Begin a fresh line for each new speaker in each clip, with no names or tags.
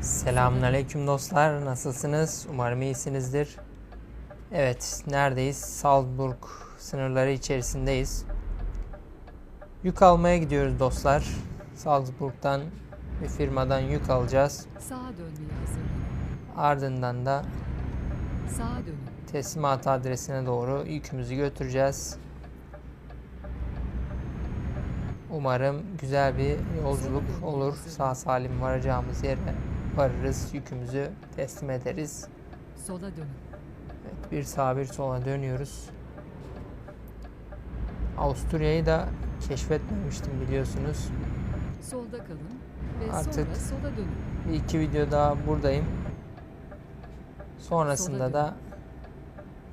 Selamünaleyküm dostlar. Nasılsınız? Umarım iyisinizdir. Evet, neredeyiz? Salzburg sınırları içerisindeyiz. Yük almaya gidiyoruz dostlar. Salzburg'dan bir firmadan yük alacağız.
Sağa dönmeye.
Ardından da
Sağa dönün.
teslimat adresine doğru yükümüzü götüreceğiz. Umarım güzel bir yolculuk olur. Sağ salim varacağımız yere varırız. Yükümüzü teslim ederiz.
Sola dönün.
Evet, bir sağa bir sola dönüyoruz. Avusturya'yı da keşfetmemiştim biliyorsunuz.
Solda kalın ve
Artık-
sonra sola dönün.
Bir iki video daha buradayım. Sonrasında
Sola
da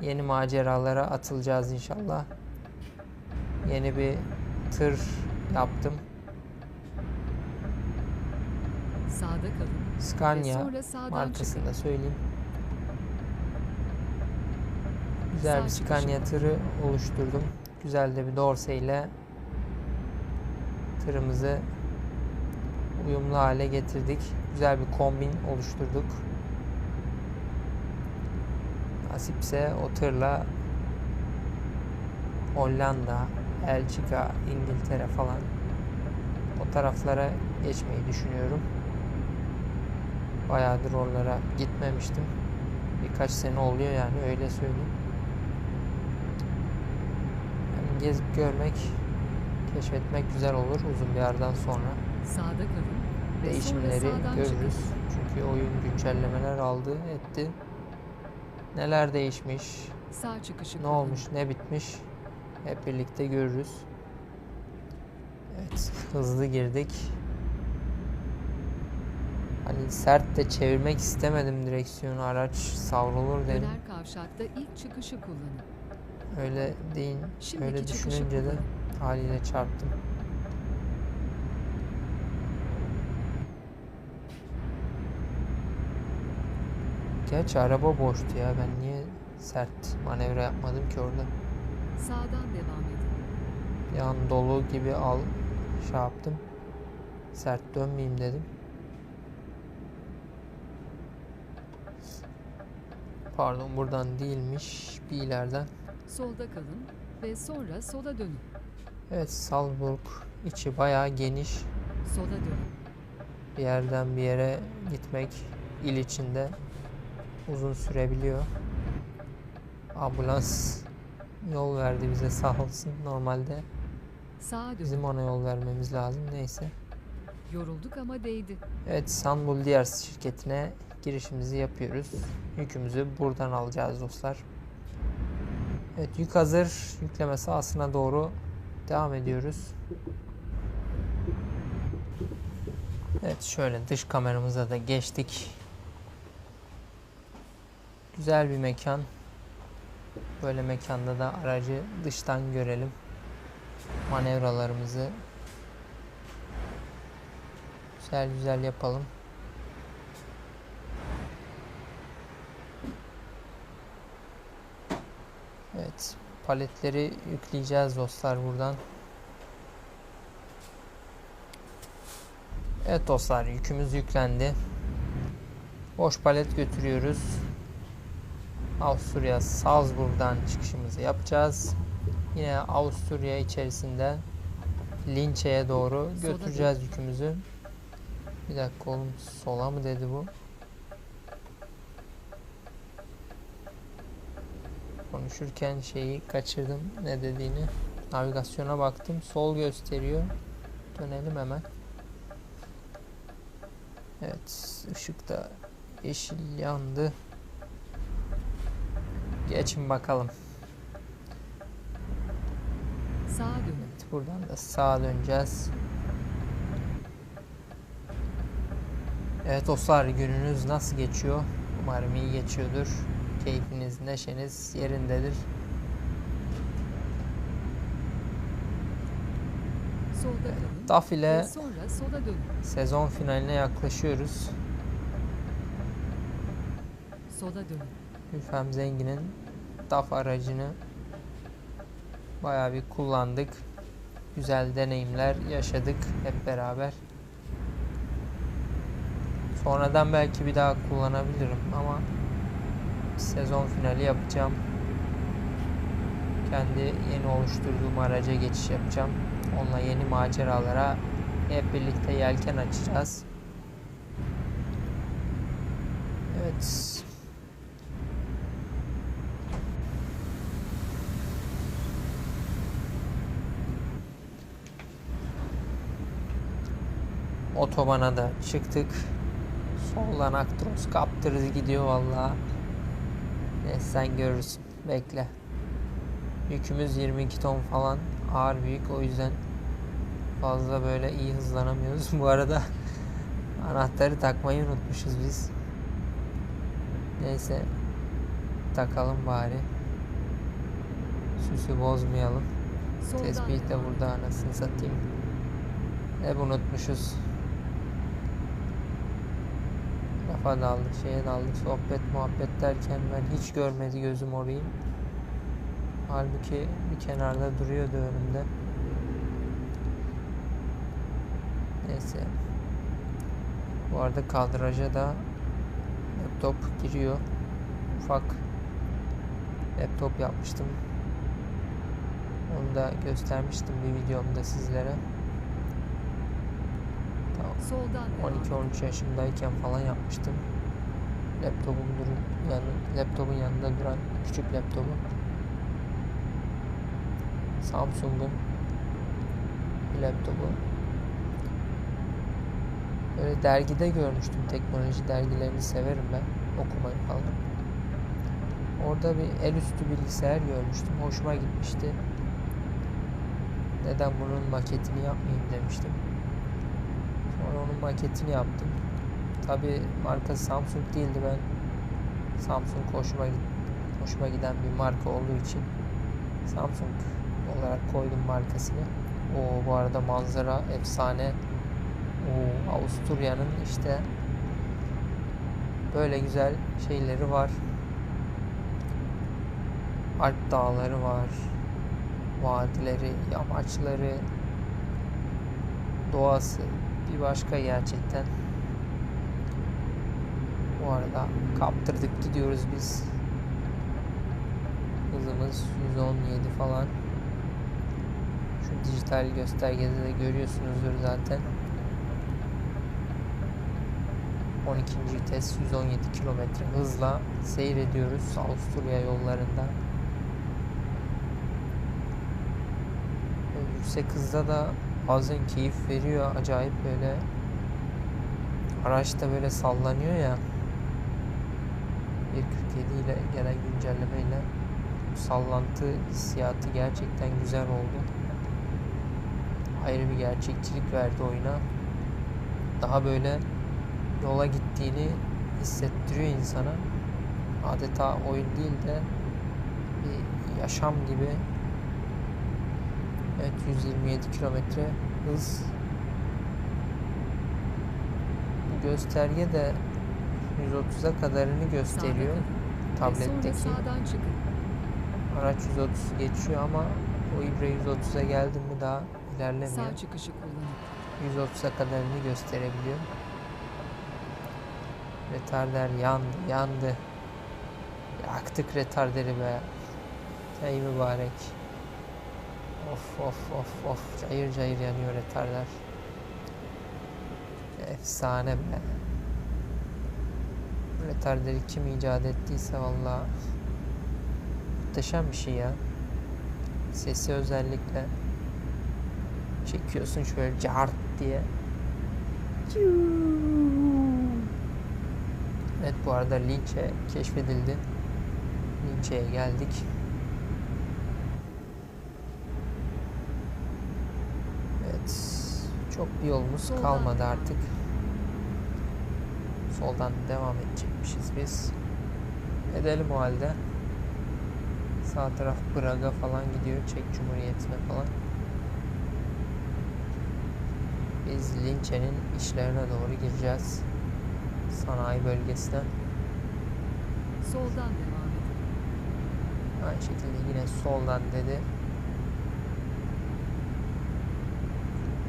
yeni maceralara atılacağız inşallah. Yeni bir tır yaptım.
Sağda kalın
Scania markasını da söyleyeyim. Güzel bir
Sağ
Scania tırı oluşturdum. Güzel de bir dorse ile tırımızı uyumlu hale getirdik. Güzel bir kombin oluşturduk. Nasipse o tırla Hollanda, Belçika, İngiltere falan o taraflara geçmeyi düşünüyorum. Bayağıdır oralara gitmemiştim. Birkaç sene oluyor yani öyle söyleyeyim. Yani gezip görmek, keşfetmek güzel olur uzun bir aradan sonra.
Sağda kalın
Değişimleri görürüz.
çıkın.
Çünkü oyun güncellemeler aldı, etti. Neler değişmiş,
Sağ çıkışı
ne
kullanın.
olmuş, ne bitmiş hep birlikte görürüz. Evet, hızlı girdik. Hani sert de çevirmek istemedim direksiyonu araç savrulur dedim.
Döner kavşakta ilk çıkışı kullanın.
Öyle değil,
Şimdiki
öyle düşününce de haliyle çarptım. Gerçi araba boştu ya ben niye sert manevra yapmadım ki orada.
Sağdan devam edin.
Bir an dolu gibi al şey yaptım. Sert dönmeyeyim dedim. Pardon buradan değilmiş bir ileriden.
Solda kalın ve sonra sola dönün.
Evet Salzburg içi bayağı geniş.
Sola dönün.
Bir yerden bir yere gitmek il içinde uzun sürebiliyor. Ambulans yol verdi bize sağ olsun. Normalde
Sağa dönün.
bizim ona yol vermemiz lazım. Neyse.
Yorulduk ama değdi.
Evet Sunbul Diğer şirketine girişimizi yapıyoruz. Yükümüzü buradan alacağız dostlar. Evet yük hazır. Yükleme sahasına doğru devam ediyoruz. Evet şöyle dış kameramıza da geçtik. Güzel bir mekan. Böyle mekanda da aracı dıştan görelim. Manevralarımızı güzel güzel yapalım. Evet, paletleri yükleyeceğiz dostlar buradan. Evet dostlar, yükümüz yüklendi. Boş palet götürüyoruz. Avusturya Salzburg'dan çıkışımızı yapacağız. Yine Avusturya içerisinde Linçe'ye doğru götüreceğiz yükümüzü. Bir dakika oğlum sola mı dedi bu? Konuşurken şeyi kaçırdım ne dediğini. Navigasyona baktım. Sol gösteriyor. Dönelim hemen. Evet. ışık da yeşil yandı. Geçin bakalım.
Sağa dönün.
Evet, buradan da sağa döneceğiz. Evet dostlar gününüz nasıl geçiyor? Umarım iyi geçiyordur. Keyfiniz, neşeniz yerindedir. DAF ile sezon finaline yaklaşıyoruz. Gülfem Zengin'in DAF aracını bayağı bir kullandık. Güzel deneyimler yaşadık hep beraber. Sonradan belki bir daha kullanabilirim ama sezon finali yapacağım. Kendi yeni oluşturduğum araca geçiş yapacağım. Onunla yeni maceralara hep birlikte yelken açacağız. Evet. Otobana da çıktık. Soldan Actros kaptırdı gidiyor vallahi. Neyse sen görürsün. Bekle. Yükümüz 22 ton falan. Ağır büyük o yüzden fazla böyle iyi hızlanamıyoruz. Bu arada anahtarı takmayı unutmuşuz biz. Neyse takalım bari. Süsü bozmayalım.
Soldan
Tespih de burada anasını satayım. Hep unutmuşuz. Lafa daldık, şeye daldık, sohbet muhabbet derken ben hiç görmedi gözüm orayı. Halbuki bir kenarda duruyordu önümde. Neyse. Bu arada kadraja da laptop giriyor. Ufak laptop yapmıştım. Onu da göstermiştim bir videomda sizlere. Tamam.
Soldan devam.
12-13 yaşımdayken falan yapmıştım. Laptopum durun, yani laptopun yanında duran küçük laptopu. Samsung'un bir laptopu. Böyle dergide görmüştüm. Teknoloji dergilerini severim ben. Okumayı falan. Orada bir el üstü bilgisayar görmüştüm. Hoşuma gitmişti. Neden bunun maketini yapmayayım demiştim. Sonra onun maketini yaptım. Tabi markası Samsung değildi ben. Samsung hoşuma, hoşuma giden bir marka olduğu için Samsung olarak koydum markasını. O bu arada manzara efsane. O Avusturya'nın işte böyle güzel şeyleri var. Alp dağları var. Vadileri, yamaçları, doğası bir başka gerçekten. Bu arada kaptırdık gidiyoruz biz. Hızımız 117 falan. Şu dijital göstergede de görüyorsunuzdur zaten. 12. vites 117 kilometre hızla seyrediyoruz Avusturya yollarında. Yüksek hızda da bazen keyif veriyor. Acayip böyle araç da böyle sallanıyor ya. 1.47 ile gelen güncellemeyle sallantı hissiyatı gerçekten güzel oldu. Ayrı bir gerçekçilik verdi oyuna. Daha böyle yola gittiğini hissettiriyor insana. Adeta oyun değil de bir yaşam gibi. Evet 127 kilometre hız. Bu gösterge de 130'a kadarını gösteriyor tabletteki.
Çıkın.
Araç 130 geçiyor ama o ibre 130'a geldi mi daha ilerlemiyor.
Sağ çıkışı kullanın.
130'a kadarını gösterebiliyor. Retarder yandı, yandı. Yaktık retarderi be. Ey mübarek. Of of of of. Cayır cayır yanıyor retarder. Efsane be. Retarderi kim icat ettiyse valla muhteşem bir şey ya. Sesi özellikle çekiyorsun şöyle cart diye. Evet bu arada Linçe keşfedildi. Linçe'ye geldik. Evet. Çok bir yolumuz
Soldan.
kalmadı artık. Soldan devam edecekmişiz biz. Edelim o halde. Sağ taraf Praga falan gidiyor. Çek Cumhuriyeti'ne falan. Biz Linçe'nin işlerine doğru gireceğiz. Sanayi bölgesine.
Soldan devam edin.
Aynı şekilde yine soldan dedi.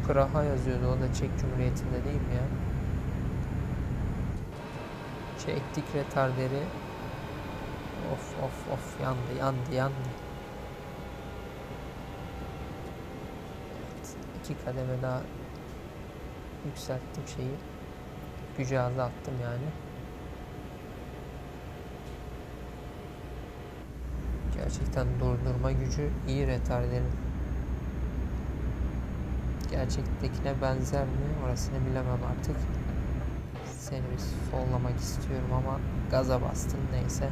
Praha yazıyordu. O da Çek Cumhuriyeti'nde değil mi ya? Çektik retarderi. Of of of yandı yandı yandı. Evet, iki kademe daha yükselttim şeyi. Gücü azalttım yani. Gerçekten durdurma gücü iyi retarderin. Gerçektekine benzer mi orasını bilemem artık. Seni bir sollamak istiyorum ama gaza bastın neyse.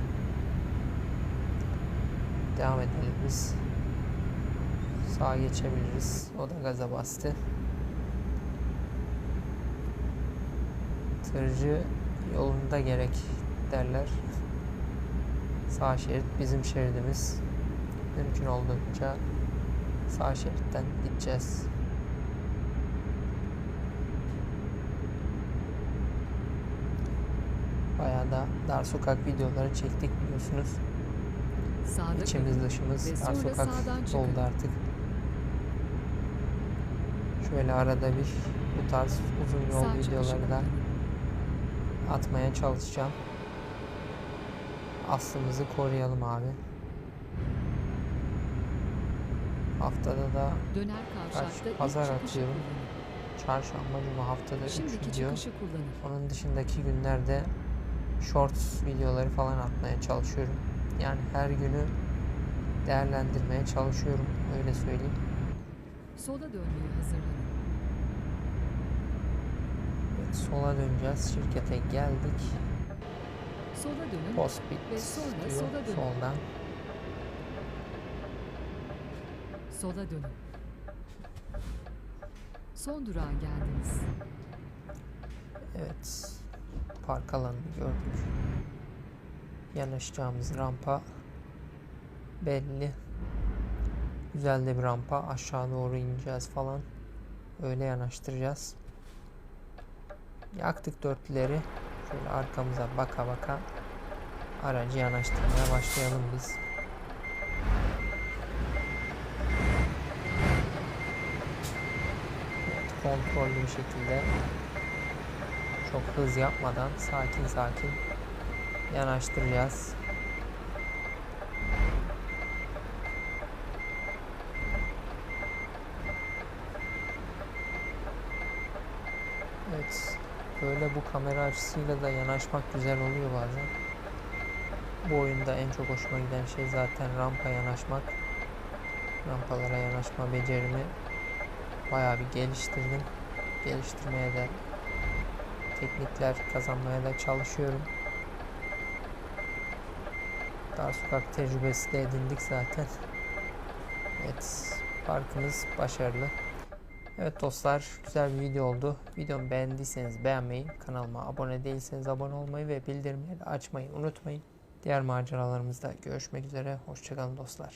Devam edelim biz. Sağa geçebiliriz. O da gaza bastı. Tırcı yolunda gerek derler. Sağ şerit bizim şeridimiz. Mümkün olduğunca sağ şeritten gideceğiz. Bayağı da dar sokak videoları çektik biliyorsunuz.
Sağda
İçimiz dışımız dar sokak doldu artık. Şöyle arada bir bu tarz uzun yol
Sağ
videoları da atmaya çalışacağım. Aslımızı koruyalım abi. Haftada da
Döner ilk
pazar atıyorum. çarşamba cuma haftada 3
Şimdiki
video. Onun dışındaki günlerde shorts videoları falan atmaya çalışıyorum. Yani her günü değerlendirmeye çalışıyorum. Öyle söyleyeyim.
Sola dönmeye hazırlanın.
Evet, sola döneceğiz. Şirkete geldik.
Sola dönün.
Postbit
Ve sonra
diyor.
sola dönün.
Soldan.
Sola dönün. Son durağa geldiniz.
Evet. Park alanını gördük. Yanaşacağımız rampa belli. Güzel de bir rampa. Aşağı doğru ineceğiz falan. Öyle yanaştıracağız. Yaktık dörtlüleri. Şöyle arkamıza baka baka aracı yanaştırmaya başlayalım biz. Evet, kontrollü bir şekilde çok hız yapmadan sakin sakin yanaştıracağız. Evet. Böyle bu kamera açısıyla da yanaşmak güzel oluyor bazen. Bu oyunda en çok hoşuma giden şey zaten rampa yanaşmak. Rampalara yanaşma becerimi bayağı bir geliştirdim. Geliştirmeye de teknikler kazanmaya da çalışıyorum. Dar sokak tecrübesi de edindik zaten. Evet, parkımız başarılı. Evet dostlar, güzel bir video oldu. Videomu beğendiyseniz beğenmeyi, kanalıma abone değilseniz abone olmayı ve bildirimleri açmayı unutmayın. Diğer maceralarımızda görüşmek üzere. Hoşçakalın dostlar.